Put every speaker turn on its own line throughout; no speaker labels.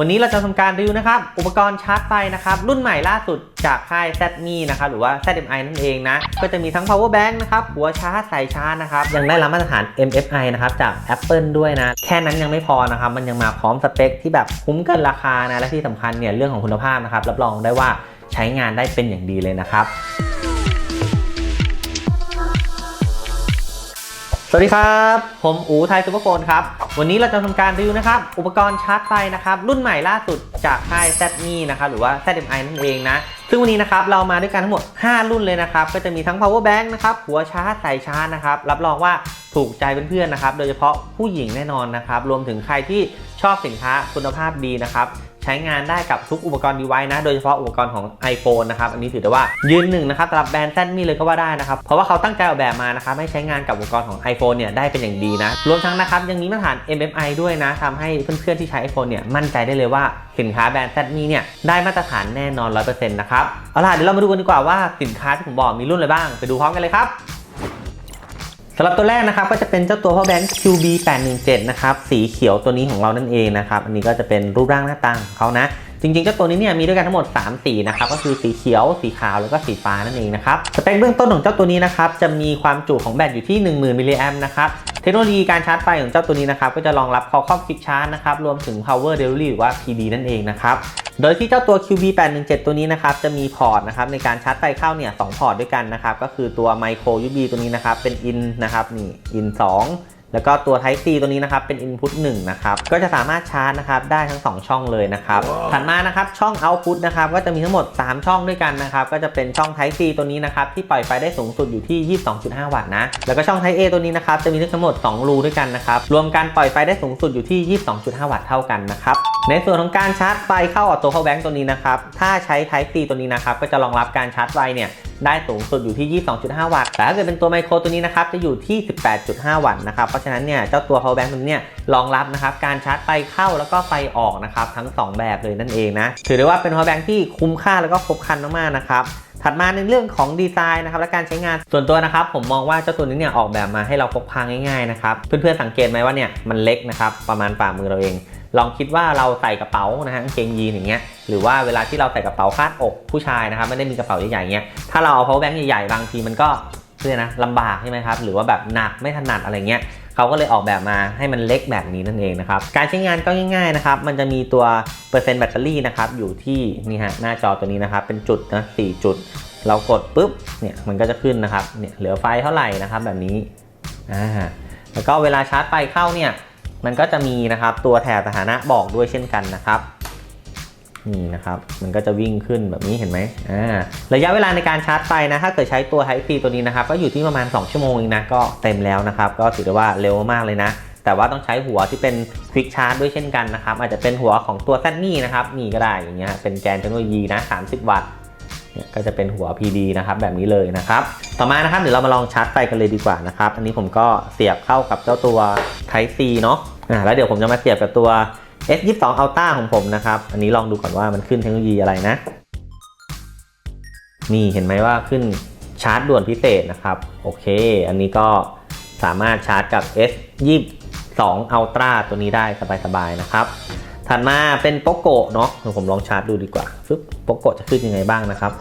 วันนี้เราจะทำการรีวิวนะครับ อุปกรณ์ชาร์จไฟนะครับ รุ่นใหม่ล่าสุดจากค่าย ZME นะครับ หรือว่า ZMI นั่นเองนะ ก็จะมีทั้ง power bank นะครับ หัวชาร์จสายชาร์จนะครับ ยังได้รับมาตรฐาน MFI นะครับ จาก Apple ด้วยนะ แค่นั้นยังไม่พอนะครับ มันยังมาพร้อมสเปคที่แบบคุ้มเกินราคานะ และที่สำคัญเนี่ยเรื่องของคุณภาพนะครับ รับรองได้ว่าใช้งานได้เป็นอย่างดีเลยนะครับ สวัสดีครับ ผมอูไทยซูเปอร์โฟนครับ วันนี้เราจะทำการรีวิวนะครับ อุปกรณ์ชาร์จไฟนะครับ รุ่นใหม่ล่าสุดจากค่าย ZME นะครับหรือว่า ZMI นั่นเองนะ ซึ่งวันนี้นะครับเรามาด้วยกันทั้งหมด 5 รุ่นเลยนะครับ ก็จะมีทั้ง power bank นะครับ หัวชาร์จสายชาร์จนะครับ รับรองว่าถูกใจเพื่อนๆนะครับ โดยเฉพาะผู้หญิงแน่นอนนะครับ รวมถึงใครที่ชอบสินค้าคุณภาพดีนะครับ ช้งานได้กับทุกอุปกรณ์ device นะโดยเฉพาะอุปกรณ์ของ iPhone นะครับอันนี้ถือได้ว่ายืนหนึ่งนะครับสำหรับแบรนด์แซนมี่เลยก็ว่าได้นะครับเพราะว่าเขาตั้งใจออกแบบมานะครับให้ใช้งานกับอุปกรณ์ของ iPhone เนี่ยได้เป็นอย่างดีนะรวมทั้งนะครับยังมีมาตรฐาน MFI ด้วยนะทำให้เพื่อนๆที่ใช้ iPhone เนี่ยมั่นใจได้เลยว่าสินค้าแบรนด์แซนมี่เนี่ยได้มาตรฐานแน่นอน 100%นะครับเอาล่ะเดี๋ยวเรามาดูกันดีกว่าว่าสินค้าที่ผมบอกมีรุ่นอะไรบ้างไปดูพร้อมกันเลยครับ สำหรับตัวแรกนะครับก็จะเป็นเจ้าตัว power bank QB 817นะครับสีเขียวตัวนี้ของเรานั่นเองนะครับอันนี้ก็จะเป็นรูปร่างหน้าตาของเขานะ จริงๆเจ้าตัวนี้เนี่ยมีด้วยกันทั้งหมด 3 สีนะครับ ก็คือสีเขียว สีขาว แล้วก็สีฟ้านั่นเองนะครับ สเปคเบื้องต้นของเจ้าตัวนี้นะครับ จะมีความจุของแบตอยู่ที่ 10,000มิลลิแอมนะครับ เทคโนโลยีการชาร์จไฟของเจ้าตัวนี้นะครับ ก็จะรองรับ Qualcomm Quick Charge นะครับ รวมถึง Power Delivery หรือว่า PD นั่นเองนะครับ โดยที่เจ้าตัว QB 817 ตัวนี้นะครับ จะมีพอร์ตนะครับในการชาร์จไฟเข้าเนี่ยสพอร์ตด้วยกันนะครับ ก็คือตัว Micro USB ตัวนี้นะครับ เป็น in นะครับ นี่ in 2 แล้วก็ตัว Type C ตัวนี้นะครับเป็น Input 1นะครับก็จะสามารถชาร์จนะครับได้ทั้ง 2 ช่องเลยนะครับถัดมานะครับช่อง Output นะครับก็จะมีทั้งหมด 3 ช่องด้วยกันนะครับก็จะเป็นช่อง Type C ตัวนี้นะครับที่ปล่อยไฟได้สูงสุดอยู่ที่ 22.5 วัตต์นะแล้วก็ช่อง Type A ตัวนี้นะครับจะมีทั้งหมด 2 รูด้วยกันนะครับรวมกันปล่อยไฟได้สูงสุดอยู่ที่ 22.5 วัตต์เท่ากันนะครับในส่วนของการชาร์จไฟเข้าออโต้เข้าแบงค์ตัวนี้นะครับถ้าใช้ Type C ตัวนี้นะครับก็จะรองรับการชาร์จไฟเนี่ย ได้สูงสุดอยู่ที่ 22.5 วัตต์ แต่ถ้าเกิดเป็นตัวไมโครตัวนี้นะครับ จะอยู่ที่ 18.5 วัตต์นะครับ เพราะฉะนั้นเนี่ยเจ้าตัว power bank ตัวนี้รองรับนะครับการชาร์จไฟเข้าแล้วก็ไฟออกนะครับทั้ง 2 แบบเลยนั่นเองนะ ถือได้ว่าเป็น power bank ที่คุ้มค่าแล้วก็ครบครันมากๆนะครับถัดมาในเรื่องของดีไซน์นะครับและการใช้งานส่วนตัวนะครับ ผมมองว่าเจ้าตัวนี้เนี่ยออกแบบมาให้เราพกพาง่ายๆนะครับเพื่อนๆสังเกตไหมว่าเนี่ยมันเล็กนะครับประมาณฝ่ามือเราเอง ลองคิดว่าเราใส่กระเป๋านะฮะเกงยีนอย่างเงี้ยหรือว่าเวลาที่เราใส่กระเป๋าคาดอกผู้ชายนะครับไม่ได้มีกระเป๋าใหญ่ๆเงี้ยถ้าเราเอา power bank ใหญ่ๆบางทีมันก็เรียนะลำบากใช่ไหมครับหรือว่าแบบหนักไม่ถนัดอะไรเงี้ยเขาก็เลยออกแบบมาให้มันเล็กแบบนี้นั่นเองนะครับการใช้งานก็ง่ายๆนะครับมันจะมีตัวเปอร์เซ็นต์แบตเตอรี่นะครับอยู่ที่นี่ฮะหน้าจอตัวนี้นะครับเป็นจุดนะสี่จุด เรากดปุ๊บเนี่ยมันก็จะขึ้นนะครับเนี่ยเหลือไฟเท่าไหร่นะครับแบบนี้อ่าแล้วก็เวลาชาร์จไฟเข้าเนี่ย มันก็จะมีนะครับตัวแถบสถานะบอกด้วยเช่นกันนะครับนี่นะครับมันก็จะวิ่งขึ้นแบบนี้เห็นไหมอ่าระยะเวลาในการชาร์จไฟนะ ถ้าเกิดใช้ตัว Type C ตัวนี้นะครับ ก็อยู่ที่ประมาณ 2 ชั่วโมงเองนะ ก็เต็มแล้วนะครับ ก็ถือได้ว่าเร็วมากเลยนะ แต่ว่าต้องใช้หัวที่เป็น Quick Charge ด้วยเช่นกันนะครับ อาจจะเป็นหัวของตัว z นี่นะครับ นี่ก็ได้อย่างเงี้ยเป็นแกนเทคโนโลยีนะ 30 วัตต์ เนี่ยก็จะเป็นหัว PD นะครับแบบนี้เลยนะครับ ต่อมานะครับเดี๋ยวเรามาลองชาร์จไฟกันเลยดีกว่านะครับ อันนี้ผมก็เสียบเข้ากับเจ้าตัว Type C เนาะอ่าแล้วเดี๋ยวผมจะมาเสียบกับตัว S22 Ultra ของผมนะครับ อันนี้ลองดูก่อนว่ามันขึ้นเทคโนโลยีอะไรนะ นี่เห็นไหมว่าขึ้นชาร์จด่วนพิเศษนะครับ โอเค อันนี้ก็สามารถชาร์จกับ S22 Ultra ตัวนี้ได้สบายๆนะครับ ถัดมาเป็นโปโกะเนาะผมลองชาร์จดูดีกว่าฟึบโปโกะจะขึ้นยังไงบ้างนะครับ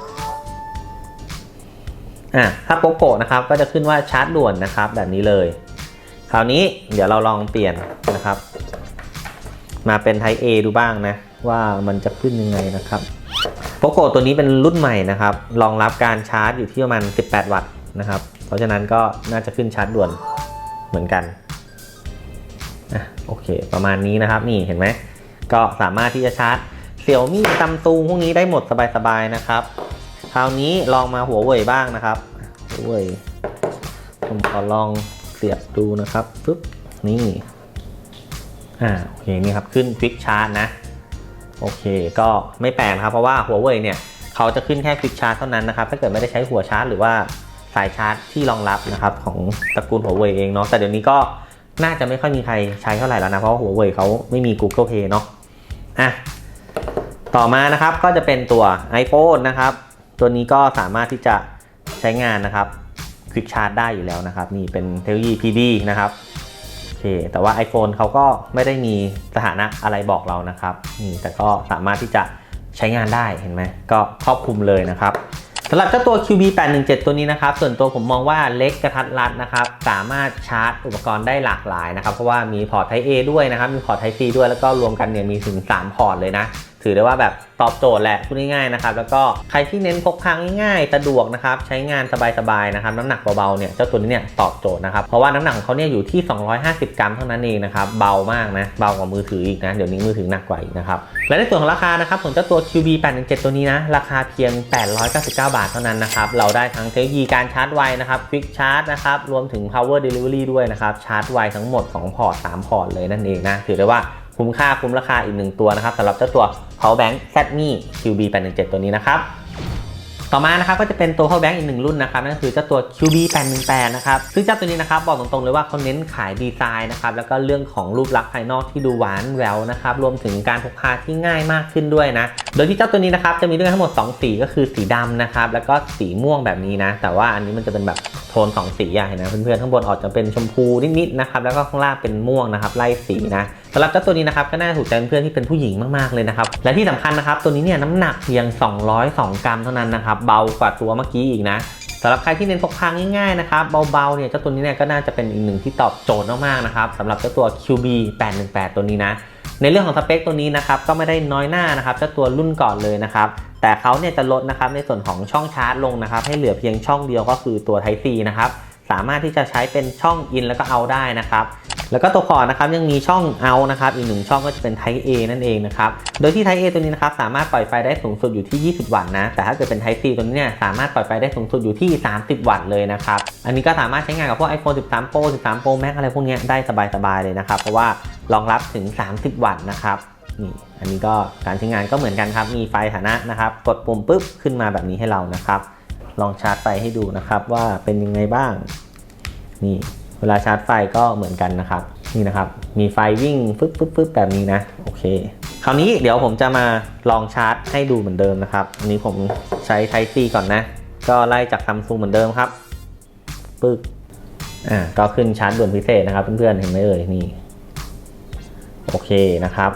อะถ้าโปโกะนะครับก็จะขึ้นว่าชาร์จด่วนนะครับแบบนี้เลย คราวนี้เดี๋ยวเราลองเปลี่ยนนะครับ มาเป็น Type A ดูบ้างนะ ว่ามันจะขึ้นยังไงนะครับโปโกะตัวนี้เป็นรุ่นใหม่นะครับรองรับการชาร์จอยู่ที่ประมาณ 18 วัตต์นะครับ เพราะฉะนั้นก็น่าจะขึ้นชาร์จด่วนเหมือนกันอะโอเค ประมาณนี้นะครับนี่เห็นไหม ก็สามารถที่จะชาร์จเสี่ยวมี่ซัมซุงพวกนี้ได้หมดสบายๆนะครับ คราวนี้ลองมาหัวเว่ยบ้างนะครับหัวเว่ยผมขอลองเสียบดูนะครับปึ๊บนี่อ่าโอเคนี่ครับขึ้นควิกชาร์จนะ โอเคก็ไม่แปลกครับ เพราะว่าหัวเว่ยเนี่ยเขาจะขึ้นแค่ควิกชาร์จเท่านั้นนะครับ ถ้าเกิดไม่ได้ใช้หัวชาร์จ หรือว่าสายชาร์จที่รองรับนะครับของตระกูลหัวเว่ยเองเนาะแต่เดี๋ยวนี้ก็น่าจะไม่ค่อยมีใครใช้เท่าไหร่แล้วนะ เพราะว่าหัวเว่ยเขาไม่มี Google Pay เนาะ อะต่อมานะครับก็จะเป็นตัว iPhone นะครับ ตัวนี้ก็สามารถที่จะใช้งานนะครับควิกชาร์จได้อยู่แล้วนะครับ นี่เป็นเทคโนโลยี PD นะครับโอเคแต่ว่า iPhone เขาก็ไม่ได้มีสถานะอะไรบอกเรานะครับนี่แต่ก็สามารถที่จะใช้งานได้เห็นไหมก็ครอบคลุมเลยนะครับ สำหรับเจ้าตัว QB 817 ตัวนี้นะครับ ส่วนตัวผมมองว่าเล็กกระทัดรัดนะครับ สามารถชาร์จอุปกรณ์ได้หลากหลายนะครับ เพราะว่ามีพอร์ต Type A ด้วยนะครับ มีพอร์ต Type C ด้วย แล้วก็รวมกันเนี่ยมีถึง 3 พอร์ตเลยนะถือได้ว่าแบบตอบโจทย์แหละพูดง่ายๆนะครับแล้วก็ใครที่เน้นพกพาง่ายๆ สะดวกนะครับใช้งานสบายๆนะครับน้ำหนักเบาๆเนี่ยเจ้าตัวนี้เนี่ยตอบโจทย์นะครับเพราะว่าน้ำหนักของเขาเนี่ยอยู่ที่ 250 กรัมเท่านั้นเองนะครับเบามากนะเบากว่ามือถืออีกนะเดี๋ยวนี้มือถือหนักกว่าอีกนะครับและในส่วนของราคานะครับของเจ้าตัว QB 817ตัวนี้นะราคาเพียง 899 บาทเท่านั้นนะครับเราได้ทั้งเทคโนโลยีการชาร์จไวนะครับ Quick Charge นะครับรวมถึง Power Delivery ด้วยนะครับชาร์จไวทั้งหมด 2 พอร์ต 3 พอร์ตเลยนั่นเองนะถือได้ว่าคุ้มค่าคุ้มราคาอีกหนึ่งตัวนะครับสำหรับเจ้าตัว Power Bank ZME QB 817ตัวนี้นะครับ ต่อมานะครับก็จะเป็นตัว power bank อีกหนึ่งรุ่นนะครับนั่นคือเจ้าตัว QB 818นะครับซึ่งเจ้าตัวนี้นะครับบอกตรงๆเลยว่าเขาเน้นขายดีไซน์นะครับแล้วก็เรื่องของรูปลักษณ์ภายนอกที่ดูหวานแหววนะครับรวมถึงการพกพาที่ง่ายมากขึ้นด้วยนะโดยที่เจ้าตัวนี้นะครับจะมีด้วยทั้งหมด 2 สีก็คือสีดำนะครับแล้วก็สีม่วงแบบนี้นะ แต่ว่าอันนี้มันจะเป็นแบบโทน2สีอะเห็นไหมเพื่อนๆข้างบนออกจะเป็นชมพูนิดๆนะครับแล้วก็ข้างล่างเป็นม่วงนะครับไล่สีนะสำหรับเจ้าตัวนี้นะครับก็น่าถูกใจเพื่อนๆที่เป็นผู้หญิงมากๆเลยนะครับและที่สำคัญนะครับตัวนี้เนี่ยน้ำหนักเพียง 202 กรัมเท่านั้นนะครับเบากว่าตัวเมื่อกี้อีกนะสำหรับใครที่เน้นพกพาง่ายๆนะครับเบาๆเนี่ยเจ้าตัวนี้เนี่ยก็น่าจะเป็นอีกหนึ่งที่ตอบโจทย์มากๆนะครับสำหรับเจ้าตัว QB 818ตัวนี้นะในเรื่องของสเปคตัวนี้นะครับก็ไม่ได้น้อยหน้านะครับเจ้าตัวรุ่นก่อนเลยนะครับแต่เขาเนี่ยจะลดนะครับในส่วนของช่องชาร์จลงนะครับให้เหลือเพียงช่องเดียวก็คือตัว Type C นะครับ สามารถที่จะใช้เป็นช่องอินแล้วก็เอาได้นะครับ แล้วก็ตัวพอร์ตนะครับยังมีช่องเอานะครับอีกหนึ่งช่องก็จะเป็น Type A นั่นเองนะครับ โดยที่ Type A ตัวนี้นะครับสามารถปล่อยไฟได้สูงสุดอยู่ที่ 20 วัตต์นะ แต่ถ้าเกิดเป็น Type C ตัวนี้เนี่ยสามารถปล่อยไฟได้สูงสุดอยู่ที่ 30 วัตต์เลยนะครับ อันนี้ก็สามารถใช้งานกับพวก iPhone 13 Pro 13 Pro Max อะไรพวกนี้ได้สบายๆเลยนะครับ เพราะว่ารองรับถึง 30 วัตต์นะครับนี่อันนี้ก็การใช้งานก็เหมือนกันครับ มีไฟฐานะนะครับ กดปุ่มปุ๊บขึ้นมาแบบนี้ให้เรานะครับ ลองชาร์จไฟให้ดูนะครับ ว่าเป็นยังไงบ้าง นี่ เวลาชาร์จไฟก็เหมือนกันนะครับ นี่นะครับ มีไฟวิ่งฟึบฟึบฟึบแบบนี้นะ โอเค คราวนี้เดี๋ยวผมจะมาลองชาร์จให้ดูเหมือนเดิมนะครับ อันนี้ผมใช้ Type C ก่อนนะ ก็ไล่จากซัมซุงเหมือนเดิมครับ ปึ๊กอ่า ก็ขึ้นชาร์จด่วนพิเศษนะครับเพื่อนๆ เห็นไหมเอ่ย นี่ โอเคนะครับ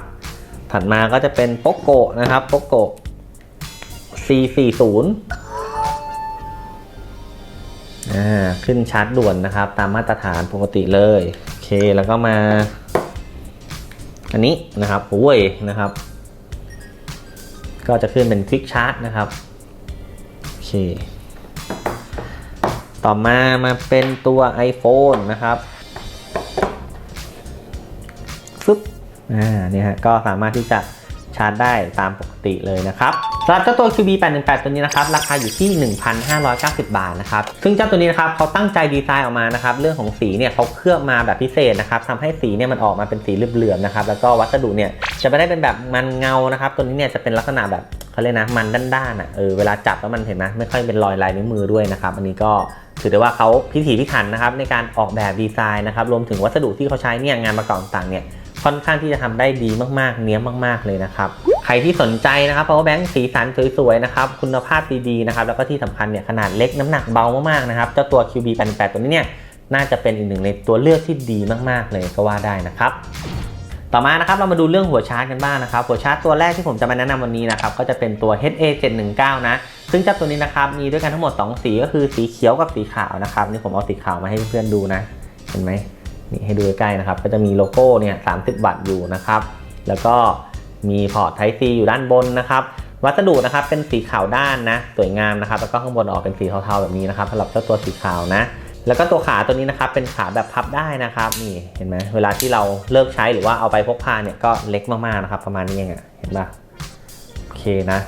ถัดมาก็จะเป็นโปโกนะครับโปโก C40 อ่าขึ้นชาร์จด่วนนะครับ ตามมาตรฐานปกติเลยโอเคแล้วก็มา อันนี้นะครับโอ้ยนะครับ ก็จะขึ้นเป็นคลิกชาร์จนะครับโอเคต่อมามาเป็นตัว iPhone นะครับฟึบอ่าเนี่ยฮะก็สามารถที่จะาร์จได้ตามปกติเลยนะครับสำหรับเจ้าตัว QB 818 ตัวนี้นะครับราคาอยู่ที่ 1,590 บาทนะครับซึ่งเจ้าตัวนี้นะครับเขาตั้งใจดีไซน์ออกมานะครับเรื่องของสีเนี่ยเขาเคลือบมาแบบพิเศษนะครับทำให้สีเนี่ยมันออกมาเป็นสีเหลือบๆนะครับแล้วก็วัสดุเนี่ยจะไม่ได้เป็นแบบมันเงานะครับตัวนี้เนี่ยจะเป็นลักษณะแบบเขาเรียกนะมันด้านๆอะเออเวลาจับแล้วมันเห็นไหมไม่ค่อยเป็นรอยลายนิ้วมือด้วยนะครับอันนี้ก็ถือได้ว่าเขาพิถีพิถันนะครับในการออกแบบดีไซน์นะครับรวมถึงวัสดุที่เขาใช้เนี่ยงานประกอบต่างเนี่ย ค่อนข้างที่จะทำได้ดีมากๆ เนี้ยมาก ๆเลยนะครับ ใครที่สนใจนะครับ power bank สีสันสวยๆนะครับ คุณภาพดีๆนะครับ แล้วก็ที่สำคัญเนี่ยขนาดเล็กน้ำหนักเบามากๆนะครับ เจ้าตัว QB 88ตัวนี้เนี่ยน่าจะเป็นอีกหนึ่งในตัวเลือกที่ดีมากๆเลยก็ว่าได้นะครับต่อมานะครับเรามาดูเรื่องหัวชาร์จกันบ้างนะครับหัวชาร์จตัวแรกที่ผมจะมาแนะนำวันนี้นะครับก็จะเป็นตัว HA719 นะซึ่งเจ้าตัวนี้นะครับมีด้วยกันทั้งหมด 2 สีก็คือสีเขียวกับสีขาวนะครับนี่ผมเอาสีขาวมาให้เพื่อนๆดูนะ เห็นไหม นี่ให้ดูใกล้ๆนะครับ ก็จะมีโลโก้เนี่ย30วัตต์อยู่นะครับ แล้วก็มีพอร์ต Type C อยู่ด้านบนนะครับ วัสดุนะครับเป็นสีขาวด้านนะ สวยงามนะครับ แล้วก็ข้างบนออกเป็นสีเทาๆแบบนี้นะครับสำหรับเจ้าตัวสีขาวนะ แล้วก็ตัวขาตัวนี้นะครับ เป็นขาแบบพับได้นะครับ นี่เห็นไหมเวลาที่เราเลิกใช้หรือว่าเอาไปพกพาเนี่ยก็เล็กมากๆนะครับ ประมาณนี้เองอะเห็นปะโอเคนะ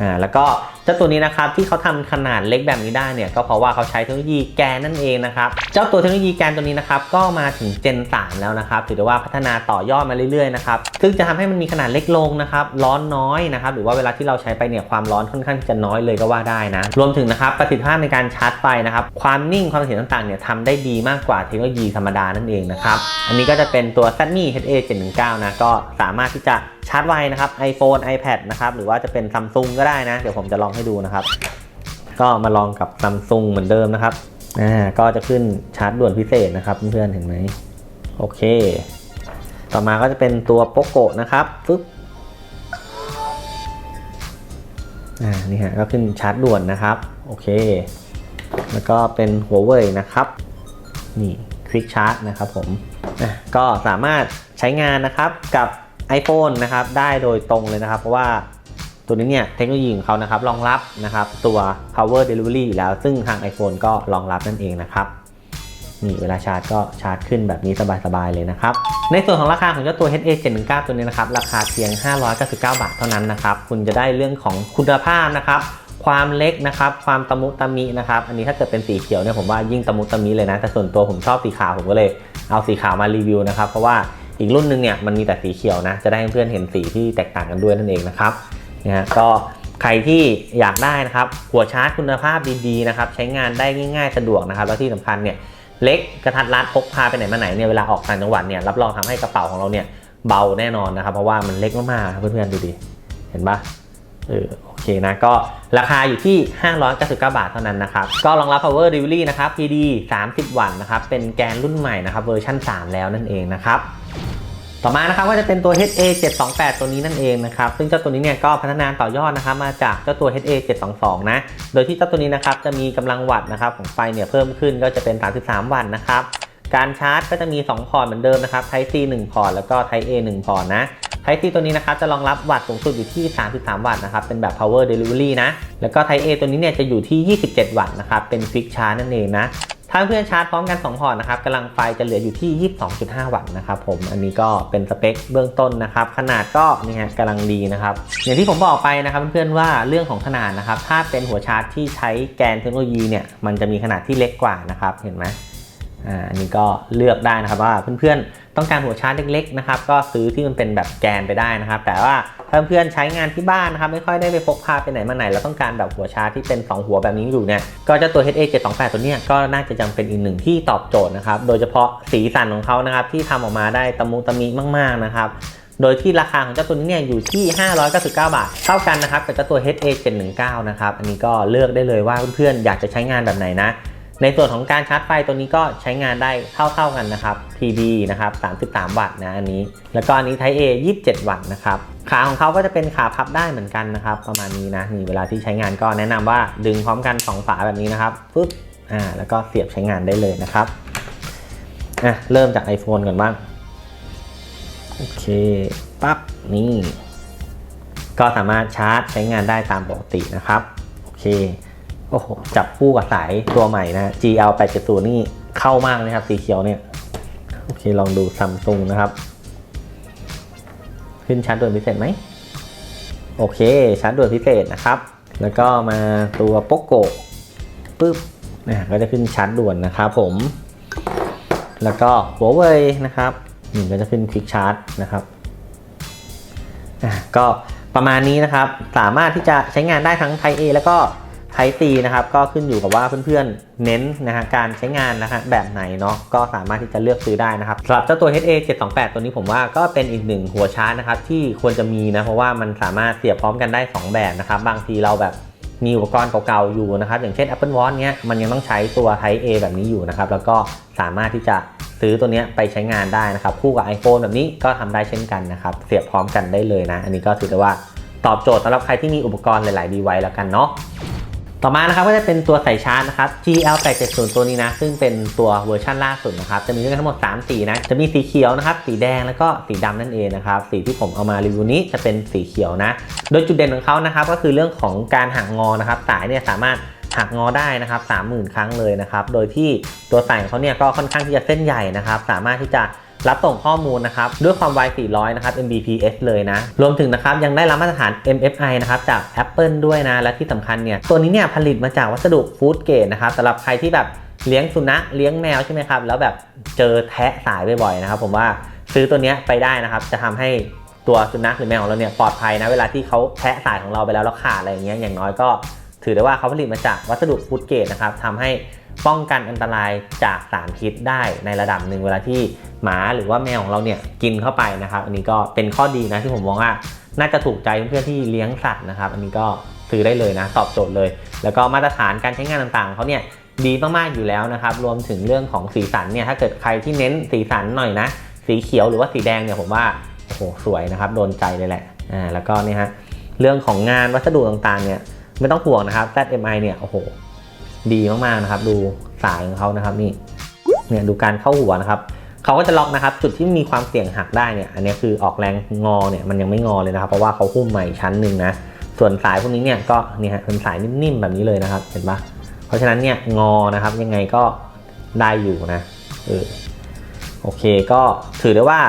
อ่าแล้วก็เจ้าตัวนี้นะครับที่เขาทำขนาดเล็กแบบนี้ได้เนี่ยก็เพราะว่าเขาใช้เทคโนโลยีแกนนั่นเองนะครับเจ้าตัวเทคโนโลยีแกนตัวนี้นะครับก็มาถึงเจน 3 แล้วนะครับถือได้ว่าพัฒนาต่อยอดมาเรื่อยๆนะครับซึ่งจะทำให้มันมีขนาดเล็กลงนะครับร้อนน้อยนะครับหรือว่าเวลาที่เราใช้ไปเนี่ยความร้อนค่อนข้างจะน้อยเลยก็ว่าได้นะรวมถึงนะครับประสิทธิภาพในการชาร์จไฟนะครับความนิ่งความเสถียรต่างๆเนี่ยทำได้ดีมากกว่าเทคโนโลยีธรรมดานั่นเองนะครับอันนี้ก็จะเป็นตัว z m i HA719 นะก็สามารถที่จะชาร์จไวนะครับ iPhone iPad นะครับหรือว่าจะเป็น Samsung ก็ได้นะเดี๋ยวผมจะลองให้ดูนะครับ ก็มาลองกับ Samsung เหมือนเดิมนะครับอ่าก็จะขึ้นชาร์จด่วนพิเศษนะครับเพื่อนๆเห็นไหมโอเค ต่อมาก็จะเป็นตัวโปโกะนะครับปึ๊บอ่านี่ฮะก็ขึ้นชาร์จด่วนนะครับโอเค แล้วก็เป็นหัวเว่ยนะครับนี่ควิกชาร์จนะครับผมอะก็สามารถใช้งานนะครับกับ iPhone นะครับได้โดยตรงเลยนะครับ เพราะว่า ตัวนี้เนี่ยเทคโนโลยีของเขานะครับรองรับนะครับตัว power delivery อยู่แล้ว ซึ่งทาง iPhone ก็รองรับนั่นเองนะครับนี่เวลาชาร์จก็ชาร์จขึ้นแบบนี้สบายๆเลยนะครับ ในส่วนของราคาของเจ้าตัว HA719 ตัวนี้นะครับ ราคาเพียง 599 บาทเท่านั้นนะครับ คุณจะได้เรื่องของคุณภาพนะครับ ความเล็กนะครับ ความตะมุตะมินะครับ อันนี้ถ้าเกิดเป็นสีเขียวเนี่ยผมว่ายิ่งตะมุตะมิเลยนะ แต่ส่วนตัวผมชอบสีขาวผมก็เลยเอาสีขาวมารีวิวนะครับ เพราะว่าอีกรุ่นหนึงเนี่ยมันมีแต่สีเขียวนะ จะได้ให้เพื่อนเห็นสีที่แตกต่างกันด้วยนั่นเองนะครับ นะฮะก็ใครที่อยากได้นะครับหัวชาร์จคุณภาพดีๆนะครับใช้งานได้ง่าย ๆ สะดวกนะครับแล้วที่สำคัญเนี่ยเล็กกระทัดรัดพกพาไปไหนมาไหนเนี่ยเวลาออกต่างจังหวัดเนี่ยรับรองทำให้กระเป๋าของเราเนี่ยเบาแน่นอนนะครับ เพราะว่ามันเล็กมากๆครับเพื่อนๆดูดิเห็นปะเออโอเคนะก็ราคาอยู่ที่ 599 บาทเท่านั้นนะครับ ก็รองรับ power delivery นะครับ PD 30 วัตต์นะครับ เป็นแกนรุ่นใหม่นะครับเวอร์ชัน3 แล้วนั่นเองนะครับ ต่อมานะครับก็จะเป็นตัว HA728 ตัวนี้นั่นเองนะครับซึ่งเจ้าตัวนี้เนี่ยก็พัฒนาต่อยอดนะครับมาจากเจ้าตัว HA722 นะโดยที่เจ้าตัวนี้นะครับจะมีกำลังวัตต์นะครับของไฟเนี่ยเพิ่มขึ้นก็จะเป็น 33 วัตต์นะครับการชาร์จก็จะมี 2 พอร์ตเหมือนเดิมนะครับ Type C 1 พอร์ตแล้วก็ Type A 1 พอร์ตนะ Type C ตัวนี้นะครับจะรองรับวัตต์สูงสุดอยู่ที่ 33 วัตต์นะครับเป็นแบบ power delivery นะแล้วก็ Type A ตัวนี้เนี่ยจะอยู่ที่ 27 วัตต์นะครับเป็น quick charge นั่นเองนะ ถ้าเพื่อนชาร์จพร้อมกัน 2 พอร์ตนะครับกำลังไฟจะเหลืออยู่ที่ 22.5 วัตต์นะครับผมอันนี้ก็เป็นสเปคเบื้องต้นนะครับ ขนาดก็นี่ฮะกำลังดีนะครับ อย่างที่ผมบอกไปนะครับเพื่อนๆว่าเรื่องของขนาดนะครับ ถ้าเป็นหัวชาร์จที่ใช้แกนเทคโนโลยีเนี่ยมันจะมีขนาดที่เล็กกว่านะครับเห็นไหมอ่าอันนี้ก็เลือกได้นะครับว่าเพื่อนๆ ต้องการหัวชาร์จเล็กๆนะครับก็ซื้อที่มันเป็นแบบแกนไปได้นะครับ แต่ว่าถ้าเพื่อนๆใช้งานที่บ้านนะครับไม่ค่อยได้ไปพกพาไปไหนมาไหน แล้วต้องการแบบหัวชาร์จที่เป็น 2 หัวแบบนี้อยู่เนี่ยก็จะตัว HA728 ตัวเนี้ยก็น่าจะจำเป็นอีกหนึ่งที่ตอบโจทย์นะครับโดยเฉพาะสีสันของเขานะครับที่ทำออกมาได้ตะมุตะมิมากๆนะครับโดยที่ราคาของเจ้าตัวนี้เนี่ยอยู่ที่ 599 บาท เท่ากันนะครับกับเจ้าตัว HA719 นะครับ อันนี้ก็เลือกได้เลยว่าเพื่อนๆอยากจะใช้งานแบบไหนนะ ในส่วนของการชาร์จไฟตัวนี้ก็ใช้งานได้เท่าๆกันนะครับ PD นะครับ 33 วัตต์นะอันนี้ แล้วก็อันนี้ Type A 27 วัตต์นะครับ ขาของเขาก็จะเป็นขาพับได้เหมือนกันนะครับ ประมาณนี้นะนี่เวลาที่ใช้งานก็แนะนำว่าดึงพร้อมกันสองฝาแบบนี้นะครับปึ๊บอ่าแล้วก็เสียบใช้งานได้เลยนะครับอะเริ่มจาก iPhone ก่อนบ้างโอเคปั๊บนี่ ก็สามารถชาร์จใช้งานได้ตามปกตินะครับ โอเค โอ้โห จับคู่กับสายตัวใหม่นะ GL 870นี่เข้ามากนะครับ สีเขียวเนี่ย โอเค ลองดูซัมซุงนะครับ ขึ้นชาร์จด่วนพิเศษไหม โอเค ชาร์จด่วนพิเศษนะครับ แล้วก็มาตัวโปโกปึ๊บนะก็จะขึ้นชาร์จด่วนนะครับผม แล้วก็หัวเว่ยนะครับนี่ก็จะขึ้นคลิกชาร์จนะครับก็ประมาณนี้นะครับ สามารถที่จะใช้งานได้ทั้ง Type A แล้วก็ Type C นะครับก็ขึ้นอยู่กับว่าเพื่อนๆเน้นนะฮะการใช้งานนะฮะแบบไหนเนาะก็สามารถที่จะเลือกซื้อได้นะครับสำหรับเจ้าตัว HA 728 ตัวนี้ผมว่าก็เป็นอีกหนึ่งหัวชาร์จนะครับที่ควรจะมีนะเพราะว่ามันสามารถเสียบพร้อมกันได้ 2 แบบนะครับบางทีเราแบบมีอุปกรณ์เก่าๆอยู่นะครับอย่างเช่น Apple Watch เนี้ยมันยังต้องใช้ตัว Type A แบบนี้อยู่นะครับแล้วก็สามารถที่จะซื้อตัวเนี้ยไปใช้งานได้นะครับคู่กับ iPhone แบบนี้ก็ทำได้เช่นกันนะครับเสียบพร้อมกันได้เลยนะ อันนี้ก็ถือได้ว่าตอบโจทย์สำหรับใครที่มีอุปกรณ์หลายๆดีไวแล้วกันเนาะ ต่อมานะครับก็จะเป็นตัวใส่ชาร์จนะครับ GL 870ตัวนี้นะ ซึ่งเป็นตัวเวอร์ชันล่าสุดนะครับ จะมีด้วยกันทั้งหมด 3 สีนะ จะมีสีเขียวนะครับ สีแดงแล้วก็สีดำนั่นเองนะครับ สีที่ผมเอามารีวิวนี้จะเป็นสีเขียวนะ โดยจุดเด่นของเขานะครับก็คือเรื่องของการหักงอนะครับ สายเนี่ยสามารถหักงอได้นะครับ30,000 ครั้งเลยนะครับ โดยที่ตัวสายของเขาเนี่ยก็ค่อนข้างที่จะเส้นใหญ่นะครับ สามารถที่จะ รับส่งข้อมูลนะครับด้วยความไว 400 นะครับ Mbps เลยนะ รวมถึงนะครับยังได้รับมาตรฐาน MFI นะครับจาก Apple ด้วยนะ และที่สำคัญเนี่ยตัวนี้เนี่ยผลิตมาจากวัสดุฟู้ดเกรดนะครับสำหรับใครที่แบบเลี้ยงสุนัขเลี้ยงแมวใช่ไหมครับ แล้วแบบเจอแทะสายบ่อยๆนะครับ ผมว่าซื้อตัวนี้ไปได้นะครับ จะทำให้ตัวสุนัขหรือแมวของเราเนี่ยปลอดภัยนะเวลาที่เขาแทะสายของเราไปแล้วแล้วขาดอะไรอย่างเงี้ยอย่างน้อยก็ ถือได้ว่าเขาผลิตมาจากวัสดุฟู้ดเกรดนะครับทำให้ ป้องกันอันตรายจากสารพิษได้ในระดับหนึ่งเวลาที่หมาหรือว่าแมวของเราเนี่ยกินเข้าไปนะครับ อันนี้ก็เป็นข้อดีนะที่ผมมองว่าน่าจะถูกใจเพื่อนๆที่เลี้ยงสัตว์นะครับ อันนี้ก็ซื้อได้เลยนะตอบโจทย์เลย แล้วก็มาตรฐานการใช้งานต่างๆเขาเนี่ยดีมากๆอยู่แล้วนะครับ รวมถึงเรื่องของสีสันเนี่ยถ้าเกิดใครที่เน้นสีสันหน่อยนะ สีเขียวหรือว่าสีแดงเนี่ยผมว่าโอ้โหสวยนะครับโดนใจเลยแหละอ่าแล้วก็เนี่ยฮะเรื่องของงานวัสดุต่างๆเนี่ยไม่ต้องห่วงนะครับ ZMI เนี่ยโอ้โห ดีมากๆนะครับ ดูสายของเขานะครับนี่เนี่ยดูการเข้าหัวนะครับเขาก็จะล็อกนะครับ จุดที่มีความเสี่ยงหักได้เนี่ยอันนี้คือออกแรงงอเนี่ยมันยังไม่งอเลยนะครับ เพราะว่าเขาหุ้มใหม่ชั้นหนึ่งนะส่วนสายพวกนี้เนี่ยก็เนี่ยเป็นสายนิ่มๆแบบนี้เลยนะครับ เห็นปะเพราะฉะนั้นเนี่ยงอนะครับยังไงก็ได้อยู่นะเออโอเคก็ถือได้ว่า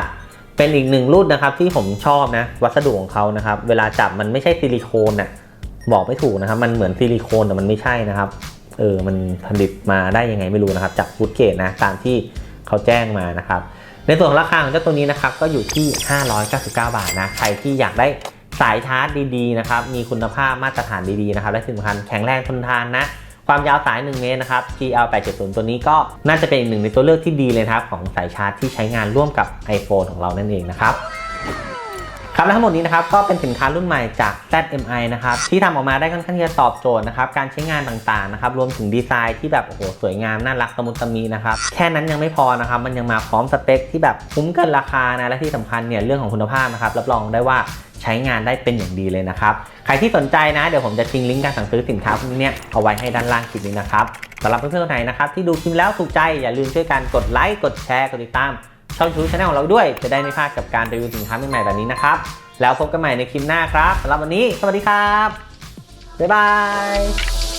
เป็นอีกหนึ่งรุ่นนะครับที่ผมชอบนะวัสดุของเขานะครับ เวลาจับมันไม่ใช่ซิลิโคนน่ะบอกไม่ถูกนะครับ มันเหมือนซิลิโคนแต่มันไม่ใช่นะครับ เออมันผลิตมาได้ยังไงไม่รู้นะครับ จากฟูดเกตนะตามที่เขาแจ้งมานะครับ ในส่วนของราคาของเจ้าตัวนี้นะครับก็อยู่ที่ 599 บาทนะใครที่อยากได้สายชาร์จดีๆนะครับมีคุณภาพมาตรฐานดีๆนะครับและสำคัญแข็งแรงทนทานนะความยาวสาย 1 เมตรนะครับ GL870 ตัวนี้ก็น่าจะเป็นอีกหนึ่งในตัวเลือกที่ดีเลยครับ ของสายชาร์จที่ใช้งานร่วมกับ iPhone ของเรานั่นเองนะครับ ครับและทั้งหมดนี้นะครับก็เป็นสินค้ารุ่นใหม่จาก ZMI นะครับที่ทำออกมาได้ค่อนข้างที่จะตอบโจทย์นะครับการใช้งานต่างๆนะครับรวมถึงดีไซน์ที่แบบโอ้โหสวยงามน่ารักตะมุตะมีนะครับแค่นั้นยังไม่พอนะครับมันยังมาพร้อมสเปคที่แบบคุ้มเกินราคานะและที่สำคัญเนี่ยเรื่องของคุณภาพนะครับรับรองได้ว่าใช้งานได้เป็นอย่างดีเลยนะครับใครที่สนใจนะเดี๋ยวผมจะทิ้งลิงก์การสั่งซื้อสินค้าพวกนี้เนี่ยเอาไว้ให้ด้านล่างคลิปนี้นะครับสำหรับเพื่อนๆคนไหนนะครับที่ดูคลิปแล้วถูกใจอย่าลืมช่วยกันกดไลค์กดแชร์กดติดตาม ช่องยูทูบช anel ของเราด้วย จะได้ไม่พลาดกับการรีวิวสินค้าใหม่ๆแบบนี้นะครับ แล้วพบกันใหม่ในคลิปหน้าครับสำหรับวันนี้ สวัสดีครับ บ๊ายบาย